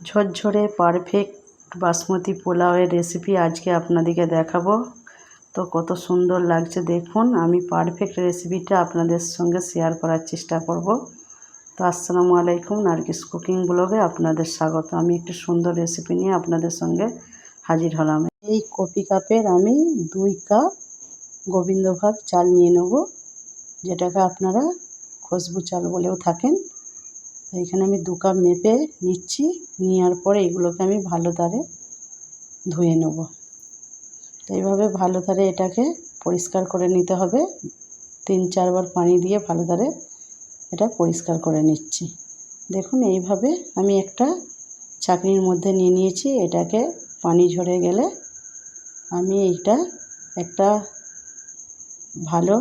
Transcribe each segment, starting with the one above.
ঝরঝরে পারফেক্ট বাসমতি পোলাওয়ের রেসিপি আজকে আপনাদেরকে দেখাবো। তো কত সুন্দর লাগছে দেখুন, আমি পারফেক্ট রেসিপিটা আপনাদের সঙ্গে শেয়ার করার চেষ্টা করব। তো আসসালামু আলাইকুম, নার্গিস কুকিং ব্লগে আপনাদের স্বাগত। আমি একটি সুন্দর রেসিপি নিয়ে আপনাদের সঙ্গে হাজির হলাম। এই কপি কাপের আমি দুই কাপ গোবিন্দভাগ চাল নিয়ে নেব, যেটাকে আপনারা খুশবু চাল বলেও থাকেন। তো এখানে আমি দু কাপ মেপে নিচ্ছি, নেওয়ার পরে এগুলোকে আমি ভালো তারে ধুয়ে নেব। তো এইভাবে ভালো তারে এটাকে পরিষ্কার করে নিতে হবে। তিন চারবার পানি দিয়ে ভালো তারে এটা পরিষ্কার করে নিচ্ছি। দেখুন, এইভাবে আমি একটা চাকনির মধ্যে নিয়ে নিয়েছি, এটাকে পানি ঝরে গেলে আমি এইটা একটা ভালো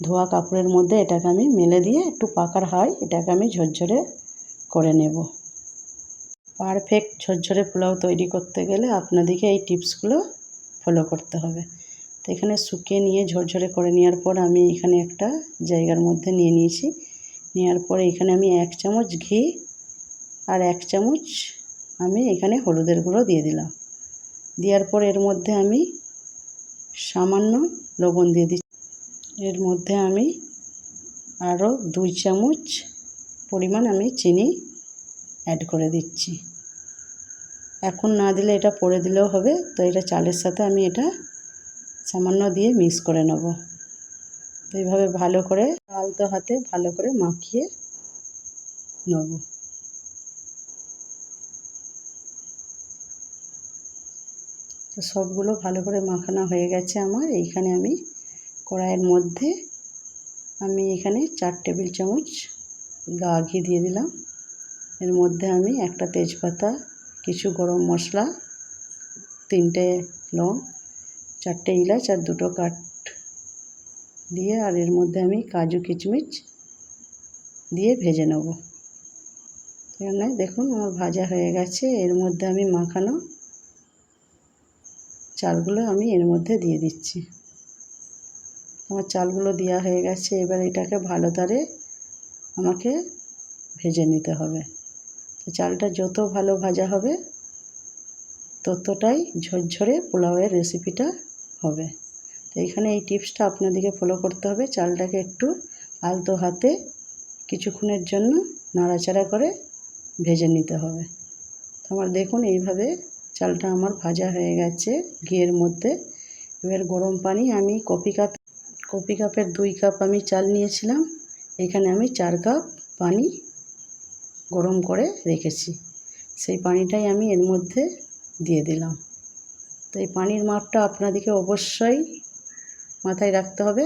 ধোয়া কাপড়ের মধ্যে এটাকে আমি মেলে দিয়ে একটু পাকার হয় এটাকে আমি ঝরঝরে করে নেব। পারফেক্ট ঝরঝরে পোলাও তৈরি করতে গেলে আপনাদেরকে এই টিপসগুলো ফলো করতে হবে। তো এখানে শুকিয়ে নিয়ে ঝরঝরে করে নেওয়ার পর আমি এখানে একটা জায়গার মধ্যে নিয়ে নিয়েছি। নেওয়ার পরে এখানে আমি এক চামচ ঘি আর এক চামচ আমি এখানে হলুদের গুঁড়ো দিয়ে দিলাম। দেওয়ার পর এর মধ্যে আমি সামান্য লবণ দিয়ে দিচ্ছি। এর মধ্যে আমি আরও দুই চামচ পরিমাণ আমি চিনি অ্যাড করে দিচ্ছি। এখন না দিলে এটা পরে দিলেও হবে, তো এটা চালের সাথে আমি এটা সামান্য দিয়ে মিক্স করে নেব। তো এইভাবে ভালো করে আলতো হাতে ভালো করে মাখিয়ে নেব। তো সবগুলো ভালো করে মাখানো হয়ে গেছে আমার, এইখানে আমি কড়াইয়ের মধ্যে আমি এখানে চার টেবিল চামচ গা ঘি দিয়ে দিলাম। এর মধ্যে আমি একটা তেজপাতা, কিছু গরম মশলা, তিনটে লং, চারটে ইলাচ আর দুটো কাঠ দিয়ে আর এর মধ্যে আমি কাজু কিচমিচ দিয়ে ভেজে নেব। এখানে দেখুন আমার ভাজা হয়ে গেছে। এর মধ্যে আমি মাখানো চালগুলো আমি এর মধ্যে দিয়ে দিচ্ছি। আমার চালগুলো দেওয়া হয়ে গেছে, এবার এটাকে ভালো তারে আমাকে ভেজে নিতে হবে। তো চালটা যত ভালো ভাজা হবে, ততটাই ঝরঝরে পোলাওয়ের রেসিপিটা হবে। তো এখানে এই টিপসটা আপনাদেরকে ফলো করতে হবে। চালটাকে একটু আলতো হাতে কিছুক্ষণের জন্য নাড়াচাড়া করে ভেজে নিতে হবে। আমার দেখুন এইভাবে চালটা আমার ভাজা হয়ে গেছে ঘিয়ের মধ্যে। এবার গরম পানি আমি কফি কাপ কফি কাপের দুই কাপ আমি চাল নিয়েছিলাম। এখানে আমি চার কাপ পানি গরম করে রেখেছি। সেই পানিটাই আমি এর মধ্যে দিয়ে দিলাম। তো এই পানির মাপটা আপনাদেরকে অবশ্যই মাথায় রাখতে হবে।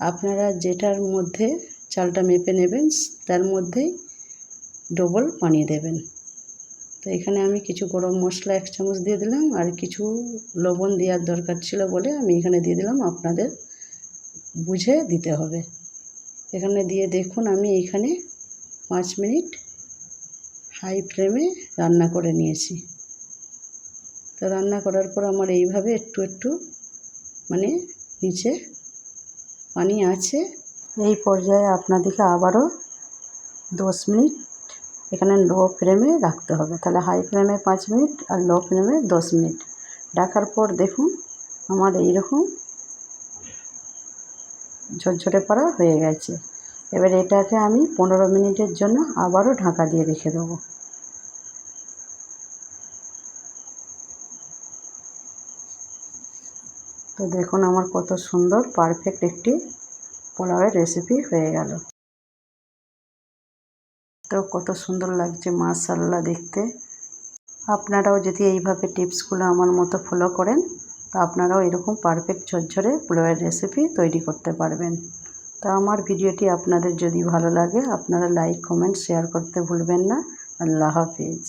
আপনারা যেটার মধ্যে চালটা মেপে নেবেন, তার মধ্যেই ডবল পানি দেবেন। তো এখানে আমি কিছু গরম মশলা এক চামচ দিয়ে দিলাম আর কিছু লবণ দেওয়ার দরকার ছিল বলে আমি এখানে দিয়ে দিলাম আপনাদের বুঝে দিতে হবে। এখানে দিয়ে দেখুন আমি এখানে পাঁচ মিনিট হাই ফ্লেমে রান্না করে নিয়েছি। তো রান্না করার পর আমার এইভাবে একটু একটু মানে নিচে পানি আছে। এই পর্যায়ে আপনাদেরকে আবারও দশ মিনিট এখানে লো ফ্লেমে রাখতে হবে। তাহলে হাই ফ্লেমে পাঁচ মিনিট আর লো ফ্লেমে দশ মিনিট। ডাকার পর দেখুন আমার এই রকম ঝরঝরে পড়া হয়ে গেছে। এবার এটাকে আমি পনেরো মিনিটের জন্য আবারও ঢাকা দিয়ে রেখে দেবো। তো দেখুন আমার কত সুন্দর পারফেক্ট একটি পোলাওয়ের রেসিপি হয়ে গেল। তো কত সুন্দর লাগছে মাশাল্লাহ দেখতে। আপনারাও যদি এইভাবে টিপসগুলো আমার মতো ফলো করেন তো আপনারাও এরকম পারফেক্ট ঝরঝরে পোলাওয়ের রেসিপি তৈরি করতে পারবেন। তো আমার ভিডিওটি আপনাদের যদি ভালো লাগে, আপনারা লাইক কমেন্ট শেয়ার করতে ভুলবেন না। আল্লাহ হাফিজ।